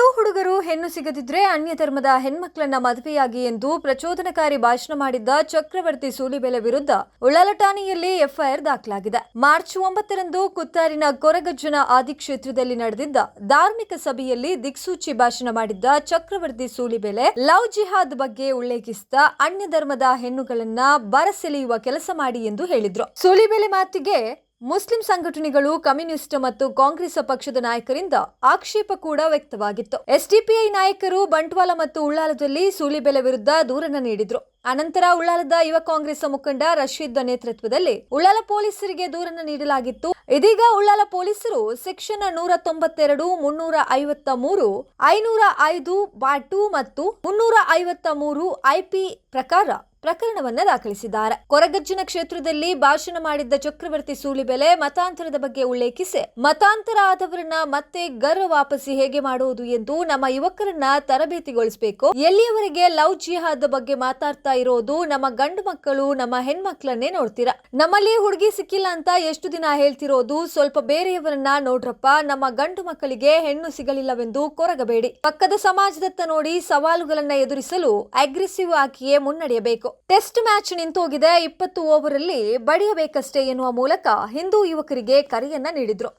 ಹಿಂದೂ ಹುಡುಗರು ಹೆಣ್ಣು ಸಿಗದಿದ್ರೆ ಅನ್ಯ ಧರ್ಮದ ಹೆಣ್ಮಕ್ಳನ್ನ ಮದುವೆಯಾಗಿ ಎಂದು ಪ್ರಚೋದನಕಾರಿ ಭಾಷಣ ಮಾಡಿದ್ದ ಚಕ್ರವರ್ತಿ ಸೂಲಿಬೆಲೆ ವಿರುದ್ಧ ಉಳ್ಳಾಲಠಾಣೆಯಲ್ಲಿ ಎಫ್ಐಆರ್ ದಾಖಲಾಗಿದೆ. ಮಾರ್ಚ್ ಒಂಬತ್ತರಂದು ಕುತ್ತಾರಿನ ಕೊರಗಜ್ಜನ ಆದಿಕ್ಷೇತ್ರದಲ್ಲಿ ನಡೆದಿದ್ದ ಧಾರ್ಮಿಕ ಸಭೆಯಲ್ಲಿ ದಿಕ್ಸೂಚಿ ಭಾಷಣ ಮಾಡಿದ್ದ ಚಕ್ರವರ್ತಿ ಸೂಲಿಬೆಲೆ, ಲವ್ ಜಿಹಾದ್ ಬಗ್ಗೆ ಉಲ್ಲೇಖಿಸಿದ ಅನ್ಯ ಧರ್ಮದ ಹೆಣ್ಣುಗಳನ್ನ ಬರಸೆಳೆಯುವ ಕೆಲಸ ಮಾಡಿ ಎಂದು ಹೇಳಿದ್ರು. ಸೂಲಿಬೆಲೆ ಮಾತಿಗೆ ಮುಸ್ಲಿಂ ಸಂಘಟನೆಗಳು, ಕಮ್ಯುನಿಸ್ಟ್ ಮತ್ತು ಕಾಂಗ್ರೆಸ್ ಪಕ್ಷದ ನಾಯಕರಿಂದ ಆಕ್ಷೇಪ ಕೂಡ ವ್ಯಕ್ತವಾಗಿತ್ತು. ಎಸ್ಡಿಪಿಐ ನಾಯಕರು ಬಂಟ್ವಾಳ ಮತ್ತು ಉಳ್ಳಾಲದಲ್ಲಿ ಸೂಲಿಬೆಲೆ ವಿರುದ್ಧ ದೂರನ್ನ ನೀಡಿದ್ರು. ಅನಂತರ ಉಳ್ಳಾಲದ ಯುವ ಕಾಂಗ್ರೆಸ್ ಮುಖಂಡ ರಶೀದ್ ನೇತೃತ್ವದಲ್ಲಿ ಉಳ್ಳಾಲ ಪೊಲೀಸರಿಗೆ ದೂರನ್ನು ನೀಡಲಾಗಿತ್ತು. ಇದೀಗ ಉಳ್ಳಾಲ ಪೊಲೀಸರು ಸೆಕ್ಷನ್ ನೂರ ತೊಂಬತ್ತೆರಡು, ಮುನ್ನೂರ ಐವತ್ತ ಮೂರು ಐನೂರ ಐದು, ಬಾಟು ಮತ್ತು ಮುನ್ನೂರ ಐವತ್ತ ಮೂರು ಐಪಿ ಪ್ರಕಾರ ಪ್ರಕರಣವನ್ನ ದಾಖಲಿಸಿದ್ದಾರೆ. ಕೊರಗಜ್ಜನ ಕ್ಷೇತ್ರದಲ್ಲಿ ಭಾಷಣ ಮಾಡಿದ್ದ ಚಕ್ರವರ್ತಿ ಸೂಳಿಬೆಲೆ ಮತಾಂತರದ ಬಗ್ಗೆ ಉಲ್ಲೇಖಿಸಿ, ಮತಾಂತರ ಆದವರನ್ನ ಮತ್ತೆ ಗರ್ವ ವಾಪಸಿ ಹೇಗೆ ಮಾಡುವುದು ಎಂದು ನಮ್ಮ ಯುವಕರನ್ನ ತರಬೇತಿಗೊಳಿಸಬೇಕು. ಎಲ್ಲಿಯವರೆಗೆ ಲವ್ ಜಿಹಾದ್ ಬಗ್ಗೆ ಮಾತಾಡ್ತಾ ಇರೋದು ನಮ್ಮ ಗಂಡು ಮಕ್ಕಳು, ನಮ್ಮ ಹೆಣ್ಮಕ್ಳನ್ನೇ ನೋಡ್ತೀರಾ? ನಮ್ಮಲ್ಲಿ ಹುಡುಗಿ ಸಿಕ್ಕಿಲ್ಲ ಅಂತ ಎಷ್ಟು ದಿನ ಹೇಳ್ತಿರೋದು? ಸ್ವಲ್ಪ ಬೇರೆಯವರನ್ನ ನೋಡ್ರಪ್ಪ, ನಮ್ಮ ಗಂಡು ಮಕ್ಕಳಿಗೆ ಹೆಣ್ಣು ಸಿಗಲಿಲ್ಲವೆಂದು ಕೊರಗಬೇಡಿ. ಪಕ್ಕದ ಸಮಾಜದತ್ತ ನೋಡಿ ಸವಾಲುಗಳನ್ನ ಎದುರಿಸಲು ಅಗ್ರೆಸಿವ್ ಆಗಿಯೇ ಮುನ್ನಡೆಯಬೇಕು. Test match ನಿಂತೋಗಿದೆ. ಇಪ್ಪತ್ತು ಓವರ್ ಅಲ್ಲಿ ಬಡಿಯಬೇಕಷ್ಟೇ ಎನ್ನುವ ಮೂಲಕ ಹಿಂದೂ ಯುವಕರಿಗೆ ಕರೆಯನ್ನ ನೀಡಿದ್ರು.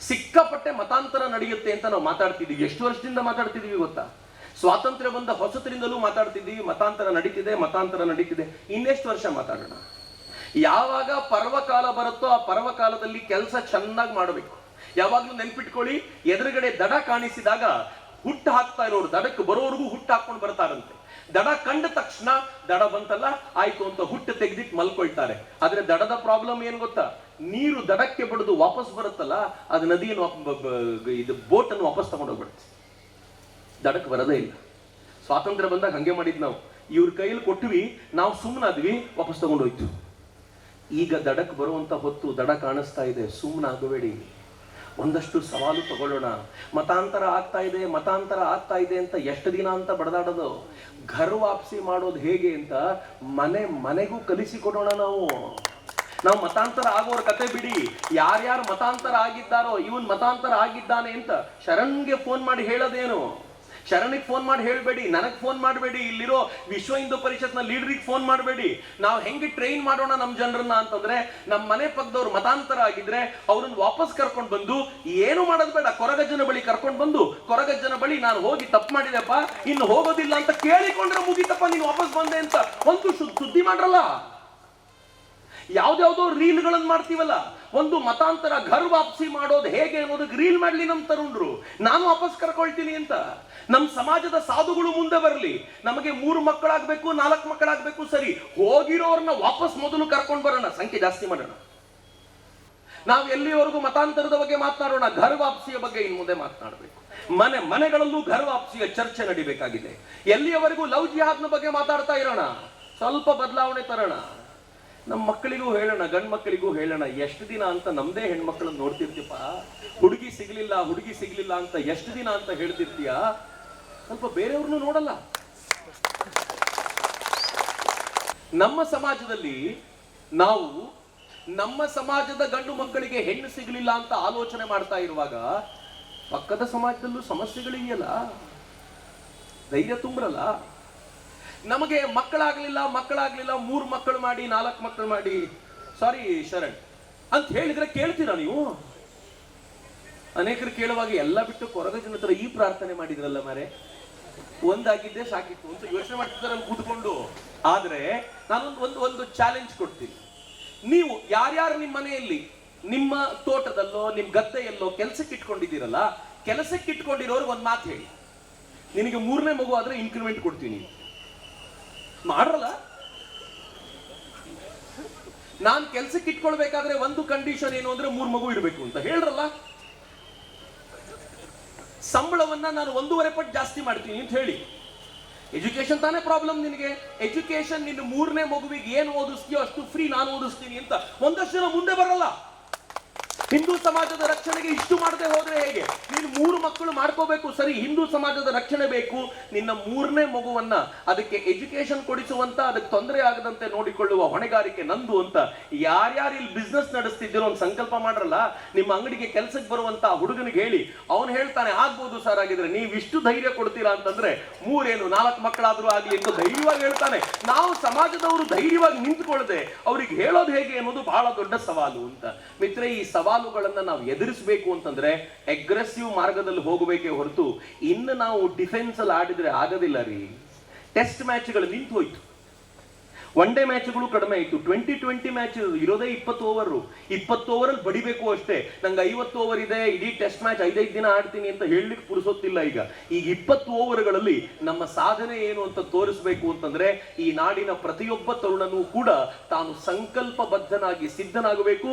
ಸಿಕ್ಕಾಪಟ್ಟೆ ಮತಾಂತರ ನಡೆಯುತ್ತೆ ಅಂತ ನಾವು ಮಾತಾಡ್ತಿದ್ದೀವಿ. ಎಷ್ಟು ವರ್ಷದಿಂದ ಮಾತಾಡ್ತಿದ್ದೀವಿ ಗೊತ್ತಾ? ಸ್ವಾತಂತ್ರ್ಯ ಬಂದ ಹೊಸತರಿಂದಲೂ ಮಾತಾಡ್ತಿದ್ದೀವಿ. ಮತಾಂತರ ನಡೀತಿದೆ ಮತಾಂತರ ನಡೀತಿದೆ. ಇನ್ನೆಷ್ಟು ವರ್ಷ ಮಾತಾಡೋಣ? ಯಾವಾಗ ಪರ್ವಕಾಲ ಬರುತ್ತೋ ಆ ಪರ್ವಕಾಲದಲ್ಲಿ ಕೆಲಸ ಚೆನ್ನಾಗಿ ಮಾಡಬೇಕು. ಯಾವಾಗಲೂ ನೆನ್ಪಿಟ್ಕೊಳ್ಳಿ, ಎದುರುಗಡೆ ದಡ ಕಾಣಿಸಿದಾಗ ಹುಟ್ಟು ಹಾಕ್ತಾ ಇರೋರು, ದಡಕ್ಕೆ ಬರೋವರೆಗೂ ಹುಟ್ಟು ಹಾಕೊಂಡು ಬರ್ತಾರಂತೆ. ದಡ ಕಂಡ ತಕ್ಷಣ ದಡ ಬಂತಲ್ಲ, ಆಯ್ತು ಅಂತ ಹುಟ್ಟು ತೆಗೆದಿಟ್ಟು ಮಲ್ಕೊಳ್ತಾರೆ. ಆದ್ರೆ ದಡದ ಪ್ರಾಬ್ಲಮ್ ಏನ್ ಗೊತ್ತಾ? ನೀರು ದಡಕ್ಕೆ ಬಡಿದು ವಾಪಸ್ ಬರುತ್ತಲ್ಲ, ಅದು ನದಿಯನ್ನು ಇದು ಬೋಟ್ ಅನ್ನು ವಾಪಸ್ ತಗೊಂಡೋಗ್ಬಿಡುತ್ತೆ ದಡಕ್ಕೆ ಬರೋದೇ ಇಲ್ಲ. ಸ್ವಾತಂತ್ರ್ಯ ಬಂದಾಗ ಹಂಗೆ ಮಾಡಿದ್ ನಾವು. ಇವ್ರ ಕೈಯಲ್ಲಿ ಕೊಟ್ವಿ, ನಾವು ಸುಮ್ಮನಾದ್ವಿ ವಾಪಸ್ ತಗೊಂಡೋಯ್ತು ಈಗ ದಡಕ್ಕೆ ಬರುವಂತ ಹೊತ್ತು ದಡ ಕಾಣಿಸ್ತಾ ಇದೆ. ಸುಮ್ಮನಾಗಬೇಡಿ ಒಂದಷ್ಟು ಸವಾಲು ತಗೊಳ್ಳೋಣ. ಮತಾಂತರ ಆಗ್ತಾ ಇದೆ, ಮತಾಂತರ ಆಗ್ತಾ ಇದೆ ಅಂತ ಎಷ್ಟು ದಿನ ಅಂತ ಬಡದಾಡೋದು? ಘರ್ ವಾಪಸಿ ಮಾಡೋದು ಹೇಗೆ ಅಂತ ಮನೆ ಮನೆಗೂ ಕಲಿಸಿಕೊಡೋಣ ನಾವು. ನಾವು ಮತಾಂತರ ಆಗೋರ ಕತೆ ಬಿಡಿ. ಯಾರ್ಯಾರು ಮತಾಂತರ ಆಗಿದ್ದಾರೋ, ಇವನ್ ಮತಾಂತರ ಆಗಿದ್ದಾನೆ ಅಂತ ಶರಣ್ಗೆ ಫೋನ್ ಮಾಡಿ ಹೇಳೋದೇನು? ಶರಣಿಗೆ ಫೋನ್ ಮಾಡಿ ಹೇಳಬೇಡಿ, ನನಗೆ ಫೋನ್ ಮಾಡಬೇಡಿ, ಇಲ್ಲಿರೋ ವಿಶ್ವ ಹಿಂದೂ ಪರಿಷತ್ನ ಲೀಡರಿಗೆ ಫೋನ್ ಮಾಡಬೇಡಿ. ನಾವು ಹೆಂಗೆ ಟ್ರೈನ್ ಮಾಡೋಣ ನಮ್ಮ ಜನರನ್ನ ಅಂತಂದ್ರೆ ನಮ್ಮ ಮನೆ ಪಕ್ಕದವ್ರು ಮತಾಂತರ ಆಗಿದ್ರೆ, ಅವ್ರನ್ನ ವಾಪಸ್ ಕರ್ಕೊಂಡು ಬಂದು, ಏನು ಮಾಡೋದು ಬೇಡ, ಕೊರಗಜ್ಜನ ಬಳಿ ಕರ್ಕೊಂಡು ಬಂದು, ಕೊರಗಜ್ಜನ ಬಳಿ ನಾನು ಹೋಗಿ ತಪ್ಪು ಮಾಡಿದೆಪ್ಪ, ಇನ್ನು ಹೋಗೋದಿಲ್ಲ ಅಂತ ಕೇಳಿಕೊಂಡ್ರೆ ಮುಗಿತಪ್ಪ, ನೀನು ವಾಪಸ್ ಬಂದೆ ಅಂತ. ಒಂದು ಸುದ್ದಿ ಮಾಡ್ರಲ್ಲ? ಯಾವ್ದಾವ್ದೋ ರೀಲ್ಗಳನ್ನ ಮಾಡ್ತೀವಲ್ಲ, ಒಂದು ಮತಾಂತರ ಘರ್ ವಾಪಸಿ ಮಾಡೋದು ಹೇಗೆ ಅನ್ನೋದಕ್ಕೆ ರೀಲ್ ಮಾಡ್ಲಿ ನಮ್ ತರುಣ್ರು. ನಾನು ವಾಪಸ್ ಕರ್ಕೊಳ್ತೀನಿ ಅಂತ. ನಮ್ ಸಮಾಜದ ಸಾಧುಗಳು ಮುಂದೆ ಬರಲಿ. ನಮಗೆ ಮೂರು ಮಕ್ಕಳಾಗ್ಬೇಕು, ನಾಲ್ಕು ಮಕ್ಕಳಾಗ್ಬೇಕು ಸರಿ. ಹೋಗಿರೋರ್ನ ವಾಪಸ್ ಮೊದಲು ಕರ್ಕೊಂಡು ಬರೋಣ, ಸಂಖ್ಯೆ ಜಾಸ್ತಿ ಮಾಡೋಣ. ನಾವು ಎಲ್ಲಿವರೆಗೂ ಮತಾಂತರದ ಬಗ್ಗೆ ಮಾತನಾಡೋಣ, ಘರ್ ವಾಪಸಿಯ ಬಗ್ಗೆ ಇನ್ನು ಮುಂದೆ ಮಾತನಾಡಬೇಕು. ಮನೆ, ಮನೆಗಳಲ್ಲೂ ಘರ್ ವಾಪಸಿಯ ಚರ್ಚೆ ನಡಿಬೇಕಾಗಿದೆ. ಎಲ್ಲಿಯವರೆಗೂ ಲವ್ ಜಿಹಾದ್ನ ಬಗ್ಗೆ ಮಾತಾಡ್ತಾ ಇರೋಣ? ಸ್ವಲ್ಪ ಬದಲಾವಣೆ ತರೋಣ. ನಮ್ಮ ಮಕ್ಕಳಿಗೂ ಹೇಳೋಣ, ಗಂಡ್ ಮಕ್ಕಳಿಗೂ ಹೇಳೋಣ, ಎಷ್ಟು ದಿನ ಅಂತ ನಮ್ದೇ ಹೆಣ್ಮಕ್ಳನ್ನ ನೋಡ್ತಿರ್ತೀಪ ಹುಡುಗಿ ಸಿಗ್ಲಿಲ್ಲ ಹುಡುಗಿ ಸಿಗ್ಲಿಲ್ಲ ಅಂತ ಎಷ್ಟು ದಿನ ಅಂತ ಹೇಳ್ತಿರ್ತೀಯ? ಸ್ವಲ್ಪ ಬೇರೆಯವ್ರನ್ನೂ ನೋಡಲ್ಲ. ನಮ್ಮ ಸಮಾಜದಲ್ಲಿ ನಾವು ನಮ್ಮ ಸಮಾಜದ ಗಂಡು ಮಕ್ಕಳಿಗೆ ಹೆಣ್ಣು ಸಿಗಲಿಲ್ಲ ಅಂತ ಆಲೋಚನೆ ಮಾಡ್ತಾ ಇರುವಾಗ ಪಕ್ಕದ ಸಮಾಜದಲ್ಲೂ ಸಮಸ್ಯೆಗಳಿದೆಯಲ್ಲ ಧೈರ್ಯ ತುಂಬ್ರಲ್ಲ? ನಮಗೆ ಮಕ್ಕಳಾಗ್ಲಿಲ್ಲ ಮಕ್ಕಳಾಗ್ಲಿಲ್ಲ, ಮೂರು ಮಕ್ಕಳು ಮಾಡಿ, ನಾಲ್ಕು ಮಕ್ಕಳು ಮಾಡಿ. ಸಾರಿ ಶರಣ್. ಅಂತ ಹೇಳಿದ್ರೆ ಕೇಳ್ತೀರಾ ನೀವು? ಅನೇಕರು ಕೇಳುವಾಗ ಎಲ್ಲ ಬಿಟ್ಟು ಕೊರಗಜನ ಹತ್ರ ಈ ಪ್ರಾರ್ಥನೆ ಮಾಡಿದ್ರಲ್ಲ ಮಾರೆ? ಒಂದಾಗಿದ್ದೇ ಸಾಕಿತ್ತು. ಅಂತ ಯೋಚನೆ ಮಾಡ್ತಿದ್ದಾರೆ ಕೂತ್ಕೊಂಡು. ಆದ್ರೆ ನಾನೊಂದು ಒಂದು ಒಂದು ಚಾಲೆಂಜ್ ಕೊಡ್ತೀನಿ. ನೀವು ಯಾರ್ಯಾರು ನಿಮ್ಮ ಮನೆಯಲ್ಲಿ ನಿಮ್ಮ ತೋಟದಲ್ಲೋ ನಿಮ್ಮ ಗದ್ದೆಯಲ್ಲೋ ಕೆಲಸಕ್ಕೆ ಇಟ್ಕೊಂಡಿದ್ದೀರಲ್ಲ, ಕೆಲಸಕ್ಕೆ ಇಟ್ಕೊಂಡಿರೋರ್ಗೆ ಒಂದು ಮಾತು ಹೇಳಿ. ನಿನಗೆ ಮೂರನೇ ಮಗು ಆದ್ರೆ ಇನ್ಕ್ರಿಮೆಂಟ್ ಕೊಡ್ತೀನಿ. ಮಾಡ್ರಲ್ಲ? ನಾನ್ ಕೆಲ್ಸಕ್ಕೆ ಇಟ್ಕೊಳ್ಬೇಕಾದ್ರೆ ಒಂದು ಕಂಡೀಷನ್ ಏನು ಅಂದ್ರೆ ಮೂರ್ ಮಗು ಇರಬೇಕು ಅಂತ ಹೇಳ್ರಲ್ಲ? ಸಂಬಳವನ್ನ ನಾನು ಒಂದೂವರೆ ಪಟ್ಟು ಜಾಸ್ತಿ ಮಾಡ್ತೀನಿ ಅಂತ ಹೇಳಿ. ಎಜುಕೇಶನ್ ತಾನೇ ಪ್ರಾಬ್ಲಮ್ ನಿನಗೆ? ಎಜುಕೇಶನ್ ನಿನ್ನ ಮೂರನೇ ಮಗುವಿಗೆ ಏನು ಓದಿಸ್ತೀಯೋ ಅಷ್ಟು ಫ್ರೀ ನಾನು ಓದಿಸ್ತೀನಿ ಅಂತ ಒಂದಷ್ಟು ಜನ ಮುಂದೆ ಬರಲ್ಲ. ಹಿಂದೂ ಸಮಾಜದ ರಕ್ಷಣೆಗೆ ಇಷ್ಟು ಮಾಡದೆ ಹೋದ್ರೆ ಹೇಗೆ? ನೀನು ಮೂರು ಮಕ್ಕಳು ಮಾಡ್ಕೋಬೇಕು, ಸರಿ, ಹಿಂದೂ ಸಮಾಜದ ರಕ್ಷಣೆ ಬೇಕು, ನಿನ್ನ ಮೂರನೇ ಮಗುವನ್ನ ಅದಕ್ಕೆ ಎಜುಕೇಶನ್ ಕೊಡಿಸುವಂತ, ಅದಕ್ಕೆ ತೊಂದರೆ ಆಗದಂತೆ ನೋಡಿಕೊಳ್ಳುವ ಹೊಣೆಗಾರಿಕೆ ನಂದು ಅಂತ ಯಾರ್ಯಾರು ಇಲ್ಲಿ ಬಿಸ್ನೆಸ್ ನಡೆಸ್ತಿದ್ದೀರೋ ಒಂದು ಸಂಕಲ್ಪ ಮಾಡ್ರಲ್ಲ, ನಿಮ್ಮ ಅಂಗಡಿಗೆ ಕೆಲಸಕ್ಕೆ ಬರುವಂತ ಹುಡುಗನಿಗೆ ಹೇಳಿ. ಅವನು ಹೇಳ್ತಾನೆ, ಆಗ್ಬೋದು ಸರ್ ಆಗಿದ್ರೆ ನೀವು ಇಷ್ಟು ಧೈರ್ಯ ಕೊಡ್ತೀರಾ ಅಂತಂದ್ರೆ ಮೂರೇನು, ನಾಲ್ಕು ಮಕ್ಕಳಾದ್ರೂ ಆಗ್ಲಿ ಅಂತ ಧೈರ್ಯವಾಗಿ ಹೇಳ್ತಾನೆ. ನಾವು ಸಮಾಜದವರು ಧೈರ್ಯವಾಗಿ ನಿಂತ್ಕೊಳ್ಳದೆ ಅವ್ರಿಗೆ ಹೇಳೋದು ಹೇಗೆ ಅನ್ನೋದು ಬಹಳ ದೊಡ್ಡ ಸವಾಲು ಅಂತ. ಮಿತ್ರ, ಈ ಸವಾಲುಗಳನ್ನ ನಾವು ಎದುರಿಸಬೇಕು ಅಂತಂದ್ರೆ ಅಗ್ರೆಸಿವ್ ಮಾರ್ಗದಲ್ಲಿ ಹೋಗಬೇಕೇ ಹೊರತು ಇನ್ನು ನಾವು ಡಿಫೆನ್ಸ್ ಅಲ್ಲಿ ಆಡಿದ್ರೆ ಆಗೋದಿಲ್ಲ ರೀ. ಟೆಸ್ಟ್ ಮ್ಯಾಚ್ಗಳು ನಿಂತು ಹೋಯ್ತು. ಒನ್ ಡೇ ಮ್ಯಾಚ್ಗಳು ಕಡಿಮೆ ಆಯಿತು. ಟ್ವೆಂಟಿ ಟ್ವೆಂಟಿ ಮ್ಯಾಚ್ ಇರೋದೇ ಇಪ್ಪತ್ತು ಓವರ್ ಇಪ್ಪತ್ತು ಓವರಲ್ಲಿ ಬಡಿಬೇಕು ಅಷ್ಟೇ. ನಂಗೆ ಐವತ್ತು ಓವರ್ ಇದೆ, ಇಡೀ ಟೆಸ್ಟ್ ಮ್ಯಾಚ್ ಐದೈದು ದಿನ ಆಡ್ತೀನಿ ಅಂತ ಹೇಳಲಿಕ್ಕೆ ಪುರುಸೋತಿಲ್ಲ ಈಗ. ಈಗ ಇಪ್ಪತ್ತು ಓವರ್ಗಳಲ್ಲಿ ನಮ್ಮ ಸಾಧನೆ ಏನು ಅಂತ ತೋರಿಸ್ಬೇಕು ಅಂತಂದ್ರೆ ಈ ನಾಡಿನ ಪ್ರತಿಯೊಬ್ಬ ತರುಣನೂ ಕೂಡ ತಾನು ಸಂಕಲ್ಪಬದ್ಧನಾಗಿ ಸಿದ್ಧನಾಗಬೇಕು.